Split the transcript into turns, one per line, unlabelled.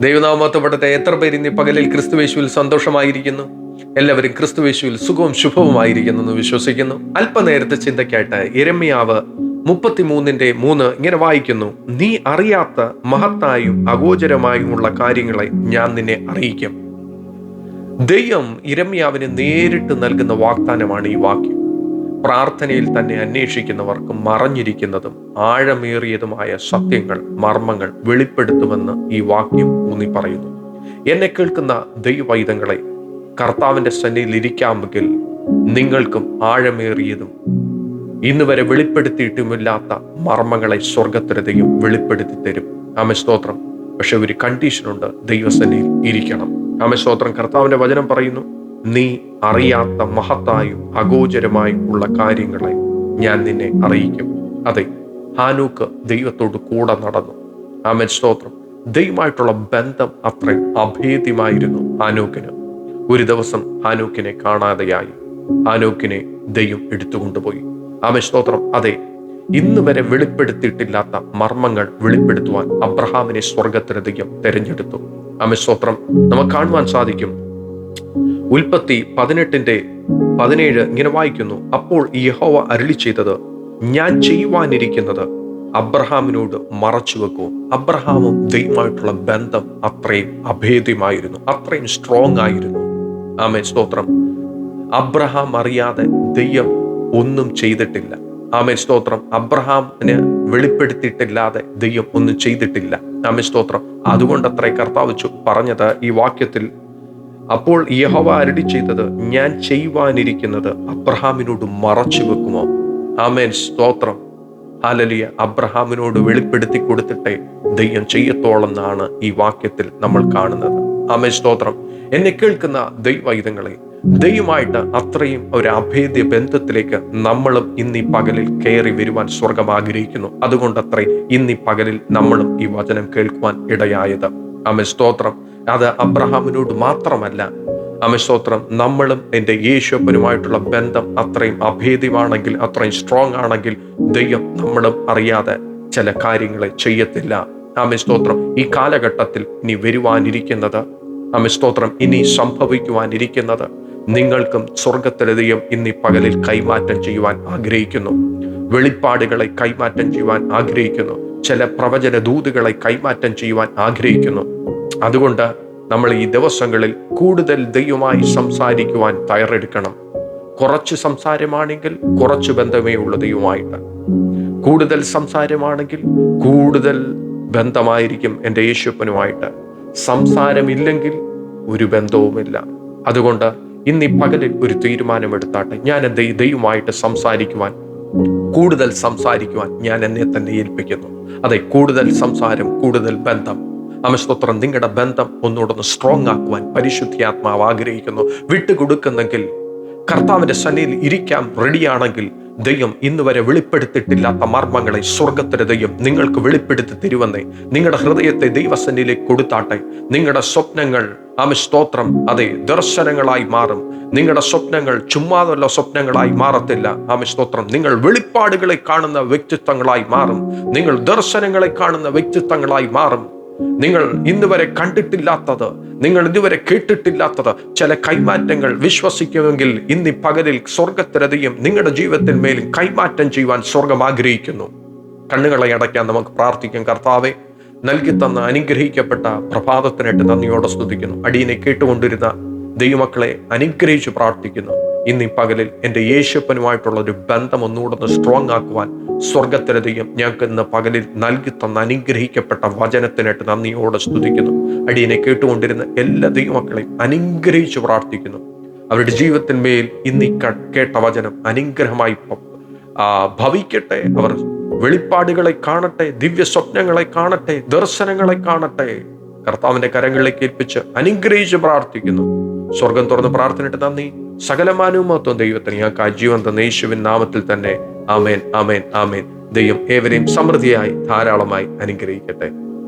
ദൈവനാമത്തപ്പെടട്ടെ എത്ര പേര് ഇന്ന് പകലിൽ ക്രിസ്തുവേശുവിൽ സന്തോഷമായിരിക്കുന്നു? എല്ലാവരും ക്രിസ്തുവേശുവിൽ സുഖവും ശുഭവുമായിരിക്കുന്നു എന്ന് വിശ്വസിക്കുന്നു. അല്പനേരത്തെ ചിന്തയ്ക്കായിട്ട് ഇരമ്യാവ് മുപ്പത്തിമൂന്നിന്റെ മൂന്ന് ഇങ്ങനെ വായിക്കുന്നു നീ അറിയാത്ത മഹത്തായും അഗോചരമായുമുള്ള കാര്യങ്ങളെ ഞാൻ നിന്നെ അറിയിക്കും. ദൈവം ഇരമ്യാവിന് നേരിട്ട് നൽകുന്ന വാഗ്ദാനമാണ് ഈ വാക്യം. പ്രാർത്ഥനയിൽ തന്നെ അന്വേഷിക്കുന്നവർക്ക് മറഞ്ഞിരിക്കുന്നതും ആഴമേറിയതുമായ സത്യങ്ങൾ മർമ്മങ്ങൾ വെളിപ്പെടുത്തുമെന്ന് ഈ വാക്യം ഊന്നി പറയുന്നു. എന്നെ കേൾക്കുന്ന ദൈവവൈതങ്ങളെ കർത്താവിന്റെ സന്നിധിയിൽ ഇരിക്കാമെങ്കിൽ നിങ്ങൾക്കും ആഴമേറിയതും ഇന്ന് വരെ വെളിപ്പെടുത്തിയിട്ടുമില്ലാത്ത മർമ്മങ്ങളെ സ്വർഗത്തിന് ദൈവം വെളിപ്പെടുത്തി തരും. ആമ സ്തോത്രം. പക്ഷെ ഒരു കണ്ടീഷനുണ്ട്. ദൈവസന്നിധിയിൽ ഇരിക്കണം. ആമ സ്തോത്രം. കർത്താവിന്റെ വചനം പറയുന്നു. നീ അറിയാത്ത മഹത്തായും അഗോചരമായും ഉള്ള കാര്യങ്ങളെ ഞാൻ നിന്നെ അറിയിക്കും. അതെ ഹാനൂക്ക് ദൈവത്തോട് കൂടെ നടന്നു. ആമൻ. സ്തോത്രം. ദൈവമായിട്ടുള്ള ബന്ധം അത്രയും അഭേദ്യമായിരുന്നു ഹാനൂക്കിന്. ഒരു ദിവസം ഹാനൂക്കിനെ കാണാതെയായി. ഹാനൂക്കിനെ ദൈവം എടുത്തുകൊണ്ടുപോയി. ആമൻ. സ്തോത്രം. അതെ ഇന്ന് വരെ വെളിപ്പെടുത്തിയിട്ടില്ലാത്ത മർമ്മങ്ങൾ വെളിപ്പെടുത്തുവാൻ അബ്രഹാമിനെ സ്വർഗത്തിന് ദൈവം തെരഞ്ഞെടുത്തു. ആമൻ. സ്തോത്രം. നമുക്ക് കാണുവാൻ സാധിക്കും. ഉൽപ്പത്തി പതിനെട്ടിന്റെ പതിനേഴ് ഇങ്ങനെ വായിക്കുന്നു. അപ്പോൾ യഹോവ അരുളി ചെയ്തത് ഞാൻ ചെയ്യുവാനിരിക്കുന്നത് അബ്രഹാമിനോട് മറച്ചു വെക്കൂ. അബ്രഹാമും ദൈവമായിട്ടുള്ള ബന്ധം അത്രയും അഭേദ്യമായിരുന്നു അത്രയും സ്ട്രോങ് ആയിരുന്നു. ആമേ സ്തോത്രം. അബ്രഹാം അറിയാതെ ദൈവം ഒന്നും ചെയ്തിട്ടില്ല. ആമേ സ്തോത്രം. അബ്രഹാമിനെ വെളിപ്പെടുത്തിയിട്ടില്ലാതെ ദൈവം ഒന്നും ചെയ്തിട്ടില്ല. ആമേ സ്തോത്രം. അത്ര കർത്താവ് പറഞ്ഞത് ഈ വാക്യത്തിൽ അപ്പോൾ യഹോവ അരടി ചെയ്തത് ഞാൻ ചെയ്യുവാനിരിക്കുന്നത് അബ്രഹാമിനോട് മറച്ചു വെക്കുമോ? ആമേൻ. സ്തോത്രം. ഹാലലിയ അബ്രഹാമിനോട് വെളിപ്പെടുത്തി കൊടുത്തിട്ടെ ദൈവം ചെയ്യത്തോളെന്നാണ് ഈ വാക്യത്തിൽ നമ്മൾ കാണുന്നത്. ആമേൻ. സ്തോത്രം. എന്നെ കേൾക്കുന്ന ദൈവൈതങ്ങളെ ദൈവമായിട്ട് അത്രയും ഒരു അഭേദ്യ ബന്ധത്തിലേക്ക് നമ്മളും ഇന്നീ പകലിൽ കയറി വരുവാൻ സ്വർഗം ആഗ്രഹിക്കുന്നു അതുകൊണ്ടത്രേ ഇന്നീ പകലിൽ നമ്മളും ഈ വചനം കേൾക്കുവാൻ ഇടയായത്. ആമേ സ്തോത്രം. അത് അബ്രഹാമിനോട് മാത്രമല്ല. ആമേ സ്തോത്രം. നമ്മളും എന്റെ യേശുപ്പനുമായിട്ടുള്ള ബന്ധം അത്രയും അഭേദ്യമാണെങ്കിൽ അത്രയും സ്ട്രോങ് ആണെങ്കിൽ ദൈവം നമ്മളും അറിയാതെ ചില കാര്യങ്ങളെ ചെയ്യത്തില്ല. ആമേ സ്തോത്രം. ഈ കാലഘട്ടത്തിൽ ഇനി വരുവാനിരിക്കുന്നത് ആമേ സ്തോത്രം. ഇനി സംഭവിക്കുവാനിരിക്കുന്നത് നിങ്ങൾക്കും സ്വർഗത്തിലെ ദൈവം ഇന്നീ പകലിൽ കൈമാറ്റം ചെയ്യുവാൻ ആഗ്രഹിക്കുന്നു. വെളിപ്പാടുകളെ കൈമാറ്റം ചെയ്യുവാൻ ആഗ്രഹിക്കുന്നു. ചില പ്രവചന ദൂതുകളെ കൈമാറ്റം ചെയ്യുവാൻ ആഗ്രഹിക്കുന്നു. അതുകൊണ്ട് നമ്മൾ ഈ ദിവസങ്ങളിൽ കൂടുതൽ ദൈവമായി സംസാരിക്കുവാൻ തയ്യാറെടുക്കണം. കുറച്ച് സംസാരമാണെങ്കിൽ കുറച്ച് ബന്ധമേ ഉള്ളൂ ദൈവമായിട്ട് കൂടുതൽ സംസാരമാണെങ്കിൽ കൂടുതൽ ബന്ധമായിരിക്കും എന്റെ യേശുപ്പനുമായിട്ട് സംസാരമില്ലെങ്കിൽ ഒരു ബന്ധവുമില്ല. അതുകൊണ്ട് ഇന്ന് പകലിൽ ഒരു തീരുമാനമെടുത്താട്ടെ. ഞാൻ എന്റെ ദൈവമായിട്ട് സംസാരിക്കുവാൻ കൂടുതൽ സംസാരിക്കുവാൻ ഞാൻ എന്നെ തന്നെ ഏൽപ്പിക്കുന്നു. അതെ കൂടുതൽ സംസാരം കൂടുതൽ ബന്ധം. അമസ്തോത്രം നിങ്ങളുടെ ബന്ധം ഒന്നുകൂടൊന്ന് സ്ട്രോങ് ആക്കുവാൻ പരിശുദ്ധിയാത്മാവ് ആഗ്രഹിക്കുന്നു. വിട്ടുകൊടുക്കുന്നെങ്കിൽ കർത്താവിന്റെ സന്നിധിയിൽ ഇരിക്കാൻ റെഡിയാണെങ്കിൽ ദൈവം ഇന്ന് വരെ വെളിപ്പെടുത്തിയിട്ടില്ലാത്ത മർമ്മങ്ങളെ സ്വർഗത്തിന്റെ ദൈവം നിങ്ങൾക്ക് വെളിപ്പെടുത്തി തിരുവന്നേ നിങ്ങളുടെ ഹൃദയത്തെ ദൈവസന്നിധിയിലേക്ക് കൊടുത്താട്ടെ. നിങ്ങളുടെ സ്വപ്നങ്ങൾ ആമ സ്തോത്രം അതെ ദർശനങ്ങളായി മാറും. നിങ്ങളുടെ സ്വപ്നങ്ങൾ ചുമ്മാതല്ല സ്വപ്നങ്ങളായി മാറത്തില്ല. ആമ സ്തോത്രം. നിങ്ങൾ വെളിപ്പാടുകളെ കാണുന്ന വ്യക്തിത്വങ്ങളായി മാറും. നിങ്ങൾ ദർശനങ്ങളെ കാണുന്ന വ്യക്തിത്വങ്ങളായി മാറും. നിങ്ങൾ ഇന്ന് വരെ കണ്ടിട്ടില്ലാത്തത് നിങ്ങൾ ഇതുവരെ കേട്ടിട്ടില്ലാത്തത് ചില കൈമാറ്റങ്ങൾ വിശ്വസിക്കുമെങ്കിൽ ഇന്ന് പകലിൽ സ്വർഗത്തിലധികം നിങ്ങളുടെ ജീവിതത്തിൽ മേലും കൈമാറ്റം ചെയ്യുവാൻ സ്വർഗം ആഗ്രഹിക്കുന്നു. കണ്ണുകളെ അടയ്ക്കാൻ നമുക്ക് പ്രാർത്ഥിക്കും കർത്താവെ. നൽകി തന്ന അനുഗ്രഹിക്കപ്പെട്ട പ്രഭാതത്തിനായിട്ട് നന്ദിയോടെ സ്തുതിക്കുന്നു. അടിയനെ കേട്ടുകൊണ്ടിരുന്ന ദൈവമക്കളെ അനുഗ്രഹിച്ച് പ്രാർത്ഥിക്കുന്നു. ഇന്ന് ഈ പകലിൽ എന്റെ യേശപ്പനുമായിട്ടുള്ള ഒരു ബന്ധം ഒന്നുകൂടെ സ്ട്രോങ് ആക്കുവാൻ സ്വർഗത്തിലെ ദൈവം ഞങ്ങൾക്ക് ഇന്ന് പകലിൽ നൽകി തന്ന അനുഗ്രഹിക്കപ്പെട്ട വചനത്തിനായിട്ട് നന്ദിയോടെ സ്തുതിക്കുന്നു. അടിയനെ കേട്ടുകൊണ്ടിരുന്ന എല്ലാ ദൈവമക്കളെയും അനുഗ്രഹിച്ച് പ്രാർത്ഥിക്കുന്നു. അവരുടെ ജീവിതത്തിന്മേൽ ഇന്ന് ഈ കേട്ട വചനം അനുഗ്രഹമായി ഭവിക്കട്ടെ. അവർ വെളിപ്പാടുകളെ കാണട്ടെ ദിവ്യ സ്വപ്നങ്ങളെ കാണട്ടെ ദർശനങ്ങളെ കാണട്ടെ. കർത്താവിന്റെ കരങ്ങളിലേക്ക് ഏൽപ്പിച്ച് അനുഗ്രഹിച്ച് പ്രാർത്ഥിക്കുന്നു. സ്വർഗം തുറന്ന് പ്രാർത്ഥനയിട്ട് നന്ദി. സകലമാനവും മൊത്തം ദൈവത്തിന്. ഞാൻ ജീവൻ തന്ന യേശുവിൻ നാമത്തിൽ തന്നെ. ആമേൻ ആമേൻ ആമേൻ. ദൈവം ഏവരെയും സമൃദ്ധിയായി ധാരാളമായി അനുഗ്രഹിക്കട്ടെ.